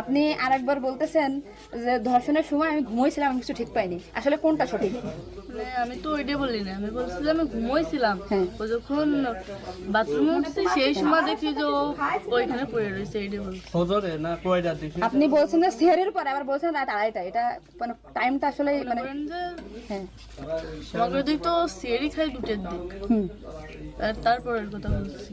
আপনি আরেকবার বলতেছেন যে ধর্ষণের সময় আমি ঘুমোইছিলাম আমি কিছু ঠিক পাইনি। আসলে কোনটা সঠিক? মানে আমি তো ওইটাই বলি না আমি বলছিলাম আমি ঘুমোইছিলাম। হ্যাঁ। ও যখন বাথরুমে উঠছি সেই সময় দেখি যে ওইখানে পড়ে রয়েছে এইটাই বলছি। না কয়টা দিকে আপনি বলছেন যে সেহরের পরে আবার বলছেন রাত আড়াইটা এটা মানে টাইমটা আসলে মানে হ্যাঁ। আমাকে দিক তো সিয়ারি খাই দুটের দিক। তারপরের কথা বলছি।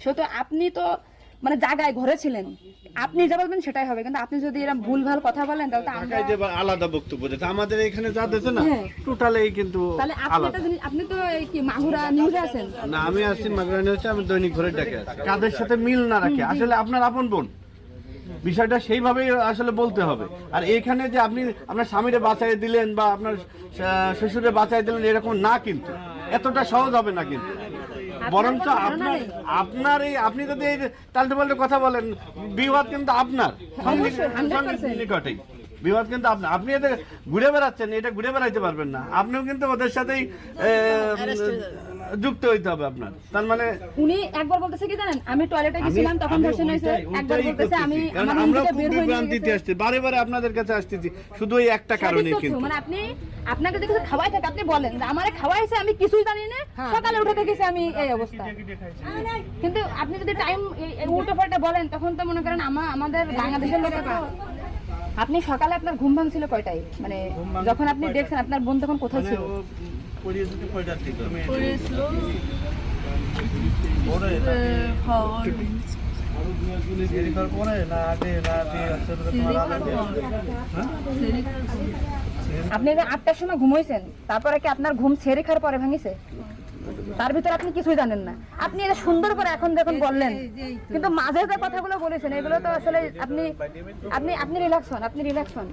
সেহেতু আপনি তো মানে জায়গায় ঘরে ছিলেন। আপনি যা বলবেন সেটাই হবে। কিন্তু আপনি যদি এরকম ভুলভাল কথা বলেন তাহলে তো আমরা যে আলাদা বক্তব্য যেটা আমাদের এখানে যা দিয়েছে না হ্যাঁ। টোটালেই কিন্তু তাহলে আপনি একটা জিনিস আপনি তো এই কি মাগুরা নিউজে আছেন? না আমি আছি মাগরানি হচ্ছে আমি দৈনিক ঘরে ডাকে আছি। কাদের সাথে মিল না রাখে? আসলে আপনার আপন বোন। বিষয়টা সেইভাবেই আসলে বলতে হবে। আর এখানে যে আপনি আপনার স্বামীরে বাঁচাই দিলেন বা আপনার শ্বশুরে বাঁচাই দিলেন এরকম না কিন্তু। এতটা সহজ হবে না কিন্তু। বরঞ্চ আপনার আপনার এই আপনি যদি এই টাল্টে পাল্টে কথা বলেন বিবাদ কিন্তু আপনার। অবশ্যই, 100% সঙ্গে নিকটেই। বিবাদ কিন্তু আপনি আপনি এদের ঘুরে বেড়াচ্ছেন এটা ঘুরে বেড়াইতে পারবেন না। আপনিও কিন্তু ওদের সাথেই যুক্ত হইতে হবে আপনার। তার মানে উনি একবার বলতেছে কি জানেন? আমি টয়লেটে গেছিলাম তখন ধর্ষণ হয়েছে একবার বলতেছে আমি আমার আমরা খুব হয়ে বিভ্রান্তিতে। আসছি। বারে বারে আপনাদের কাছে আসতেছি। শুধু এই একটা কারণে কিন্তু। মানে আপনি আপনাকে যদি কিছু খাওয়াই থাকে আপনি বলেন যে আমারে খাওয়াইছে আমি কিছুই জানি না। সকালে উঠে দেখেছি আমি এই অবস্থা। কিন্তু আপনি যদি টাইম উল্টো পাল্টা বলেন তখন তো মনে করেন আমা- আমাদের বাংলাদেশের লোকে তো আপনি সকালে আপনার ঘুম ভাঙছিল কয়টায়? মানে যখন আপনি দেখছেন আপনার বোন তখন কোথায় ছিল? পরিস্থিতি কয়টার দিকে? পড়েছিল পরে খবর। পরে না আগে না আগে আসলে তোমার আগে আপনি যে আটটার সময় ঘুমাইছেন? তারপরে কি আপনার ঘুম ছেড়ে খাওয়ার পরে ভাঙিছে? তার ভিতরে আপনি কিছুই জানেন না। আপনি এটা সুন্দর করে এখন যখন বললেন কিন্তু মাঝে যে কথাগুলো বলেছেন এগুলো তো আসলে আপনি আপনি আপনি রিল্যাক্স হন আপনি রিল্যাক্স হন।